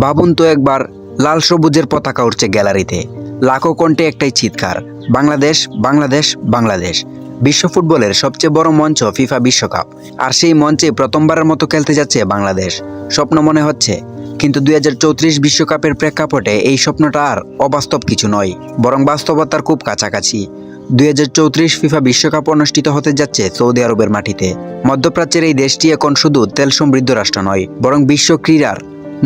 ভাবুন তো একবার লাল সবুজের পতাকা উঠছে গ্যালারিতে। লাখো কণ্ঠে একটাই চিৎকার, বাংলাদেশ বাংলাদেশ বাংলাদেশ। বিশ্ব ফুটবলের সবচেয়ে বড় মঞ্চ ফিফা বিশ্বকাপ। আর সেই মঞ্চে প্রথমবারের মতো খেলতে যাচ্ছে বাংলাদেশ। স্বপ্ন মনে হচ্ছে, কিন্তু দুই বিশ্বকাপের প্রেক্ষাপটে এই স্বপ্নটা আর অবাস্তব কিছু নয়, বরং বাস্তবতার খুব কাছাকাছি। দুই হাজার চৌত্রিশ ফিফা বিশ্বকাপ অনুষ্ঠিত হতে যাচ্ছে সৌদি আরবের মাটিতে। মধ্যপ্রাচ্যের এই দেশটি এখন শুধু তেল সমৃদ্ধ রাষ্ট্র নয়, বরং বিশ্ব ক্রীড়ার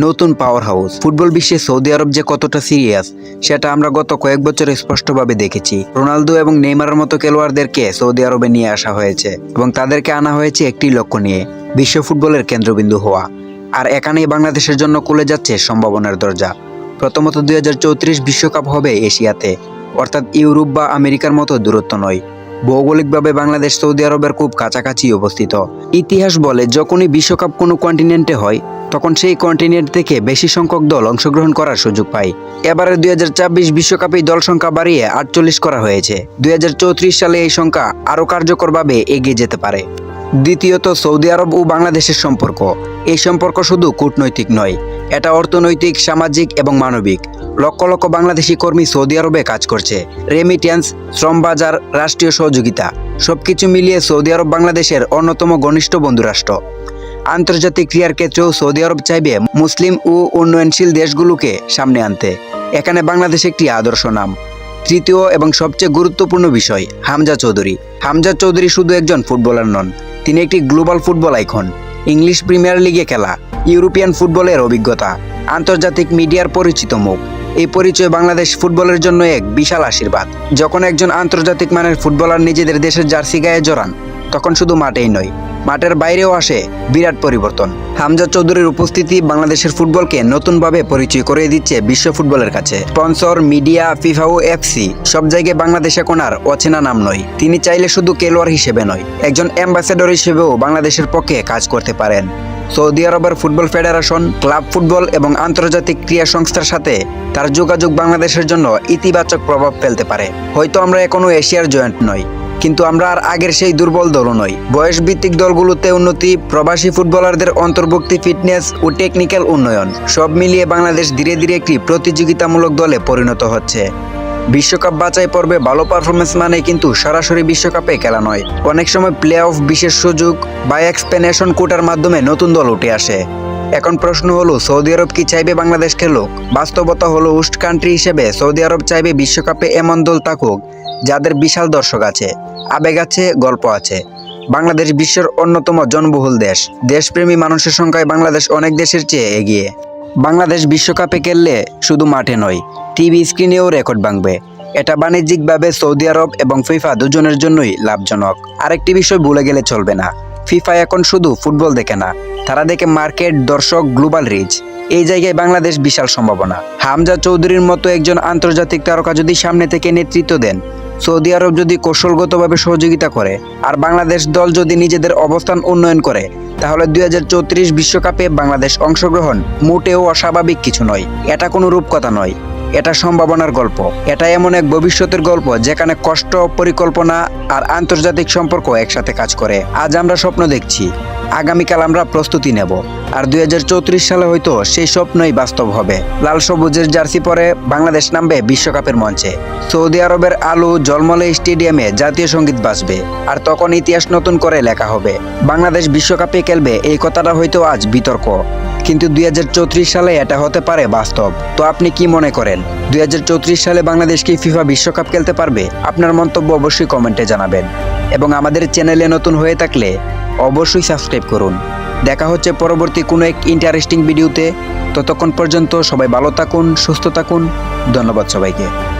নতুন পাওয়ার হাউস ফুটবল বিশ্বে সৌদি আরব যে কতটা সিরিয়াস সেটা আমরা গত কয়েক বছরে স্পষ্টভাবে দেখেছি। রোনালদো এবং নেইমারের মতো খেলোয়াড়দেরকে সৌদি আরবে নিয়ে আসা হয়েছে এবং তাদেরকে আনা হয়েছে একটি লক্ষ্য নিয়ে, বিশ্ব ফুটবলের কেন্দ্রবিন্দু হওয়া। আর এখানেই বাংলাদেশের জন্য খুলে যাচ্ছে সম্ভাবনার দরজা। প্রথমত দুই বিশ্বকাপ হবে এশিয়াতে, অর্থাৎ ইউরোপ বা আমেরিকার মতো দূরত্ব নয়। ভৌগোলিকভাবে বাংলাদেশ সৌদি আরবের খুব কাছাকাছি অবস্থিত। ইতিহাস বলে, যখনই বিশ্বকাপ কোনো কন্টিনেন্টে হয় তখন সেই কন্টিনেন্ট থেকে বেশি সংখ্যক দল অংশগ্রহণ করার সুযোগ পায়। এবারে দুই বিশ্বকাপে দল সংখ্যা বাড়িয়ে আটচল্লিশ করা হয়েছে। দুই হাজার চৌত্রিশ সালে এই সংখ্যা আরও কার্যকরভাবে এগিয়ে যেতে পারে। দ্বিতীয়ত সৌদি আরব ও বাংলাদেশের সম্পর্ক। এই সম্পর্ক শুধু কূটনৈতিক নয়, এটা অর্থনৈতিক, সামাজিক এবং মানবিক। লক্ষ লক্ষ বাংলাদেশি কর্মী সৌদি আরবে কাজ করছে। রেমিটেন্স শ্রম বাজার, রাষ্ট্রীয় সহযোগিতা, সবকিছু মিলিয়ে সৌদি আরব বাংলাদেশের অন্যতম ঘনিষ্ঠ বন্ধুরাষ্ট্র। আন্তর্জাতিক ক্রিয়ার ক্ষেত্রেও সৌদি আরব চাইবে মুসলিম ও উন্নয়নশীল দেশগুলোকে সামনে আনতে। এখানে বাংলাদেশ একটি আদর্শ নাম। তৃতীয় এবং সবচেয়ে গুরুত্বপূর্ণ বিষয়, হামজা চৌধুরী। হামজা চৌধুরী শুধু একজন ফুটবলার নন, তিনি একটি global football icon. English premier লিগে খেলা, ইউরোপিয়ান ফুটবলের অভিজ্ঞতা, আন্তর্জাতিক মিডিয়ার পরিচিত মুখ। এই পরিচয় বাংলাদেশ ফুটবলের জন্য এক বিশাল আশীর্বাদ। যখন একজন আন্তর্জাতিক মানের ফুটবলার নিজেদের দেশের জার্সি গায়ে জড়ান, তখন শুধু মাঠেই নয় মাঠের বাইরেও আসে বিরাট পরিবর্তন। হামজা চৌধুরীর উপস্থিতি বাংলাদেশের ফুটবলকে নতুনভাবে পরিচয় করে দিচ্ছে বিশ্ব ফুটবলের কাছে। স্পন্সর, মিডিয়া, ফিফা ও এফসি, সব জায়গায় বাংলাদেশ আর অচেনা নাম নয়। তিনি চাইলে শুধু খেলোয়াড় হিসেবে নয়, একজন অ্যাম্বাসেডর হিসেবেও বাংলাদেশের পক্ষে কাজ করতে পারেন। সৌদি আরবের ফুটবল ফেডারেশন, ক্লাব ফুটবল এবং আন্তর্জাতিক ক্রীড়া সংস্থার সাথে তার যোগাযোগ বাংলাদেশের জন্য ইতিবাচক প্রভাব ফেলতে পারে। হয়তো আমরা এখনও এশিয়ার জয়েন্ট নই। কিন্তু আমরা আর আগের সেই দুর্বল দলও নই। বয়স ভিত্তিক দলগুলোতে উন্নতি, প্রবাসী ফুটবলারদের অন্তর্ভুক্তি, ফিটনেস ও টেকনিক্যাল উন্নয়ন সব মিলিয়ে বাংলাদেশ ধীরে ধীরে একটি প্রতিযোগিতামূলক দলে পরিণত হচ্ছে। বিশ্বকাপ বাছাই পর্বে ভালো পারফরমেন্স মানে কিন্তু সরাসরি বিশ্বকাপে খেলা নয়। অনেক সময় প্লে অফ বিশেষ সুযোগ বা এক্সপেনেশন কোটার মাধ্যমে নতুন দল উঠে আসে। এখন প্রশ্ন হলো, সৌদি আরব কি চাইবে বাংলাদেশ খেলুক বাস্তবতা হলো হোস্ট কান্ট্রি হিসেবে সৌদি আরব চাইবে বিশ্বকাপে এমন দল থাকুক যাদের বিশাল দর্শক আছে, আবেগ আছে, গল্প আছে। বাংলাদেশ বিশ্বের অন্যতম জনবহুল দেশ। দেশপ্রেমী মানুষের সংখ্যায় বাংলাদেশ অনেক দেশের চেয়ে এগিয়ে। বাংলাদেশ বিশ্বকাপে খেললে শুধু মাঠে নয়, টিভি স্ক্রিনেও রেকর্ড ভাঙবে। এটা বাণিজ্যিকভাবে সৌদি আরব এবং ফিফা দুজনের জন্যই লাভজনক। আরেকটি বিষয় ভুলে গেলে চলবে না। ফিফা এখন শুধু ফুটবল দেখে না, তারা দেখে মার্কেট, দর্শক, গ্লোবাল রিচ। এই জায়গায় বাংলাদেশ বিশাল সম্ভাবনা। হামজা চৌধুরীর মতো একজন আন্তর্জাতিক তারকা যদি সামনে থেকে নেতৃত্ব দেন, সৌদি আরব যদি কৌশলগতভাবে সহযোগিতা করে, আর বাংলাদেশ দল যদি নিজেদের অবস্থান উন্নয়ন করে, তাহলে দুই বিশ্বকাপে বাংলাদেশ অংশগ্রহণ মোটেও অস্বাভাবিক কিছু নয়। এটা কোনো রূপকথা নয়, এটা সম্ভাবনার গল্প। এটা এমন এক ভবিষ্যতের গল্প যেখানে কষ্ট, পরিকল্পনা আর আন্তর্জাতিক সম্পর্ক একসাথে কাজ করে। আজ আমরা স্বপ্ন দেখছি আগামীকাল আমরা প্রস্তুতি নেব। আর দুই হাজার চৌত্রিশ সালে হয়তো সেই স্বপ্নই বাস্তব হবে। লাল সবুজের জার্সি পরে বাংলাদেশ নামবে বিশ্বকাপের মঞ্চে। সৌদি আরবের আলু জলমলে স্টেডিয়ামে জাতীয় সংগীত বাজবে। আর তখন ইতিহাস নতুন করে লেখা হবে। বাংলাদেশ বিশ্বকাপে খেলবে, এই কথাটা হয়তো আজ বিতর্ক। কিন্তু দুই হাজার চৌত্রিশ সালে এটা হতে পারে বাস্তব। তো আপনি কি মনে করেন? দুই হাজার চৌত্রিশ সালে বাংলাদেশ কি ফিফা বিশ্বকাপ খেলতে পারবে? আপনার মন্তব্য অবশ্যই কমেন্টে জানাবেন। এবং আমাদের চ্যানেলে নতুন হয়ে থাকলে অবশ্যই সাবস্ক্রাইব করুন। দেখা হচ্ছে পরবর্তী কোনো এক ইন্টারেস্টিং ভিডিওতে ততক্ষণ পর্যন্ত সবাই ভালো থাকুন, সুস্থ থাকুন। ধন্যবাদ সবাইকে।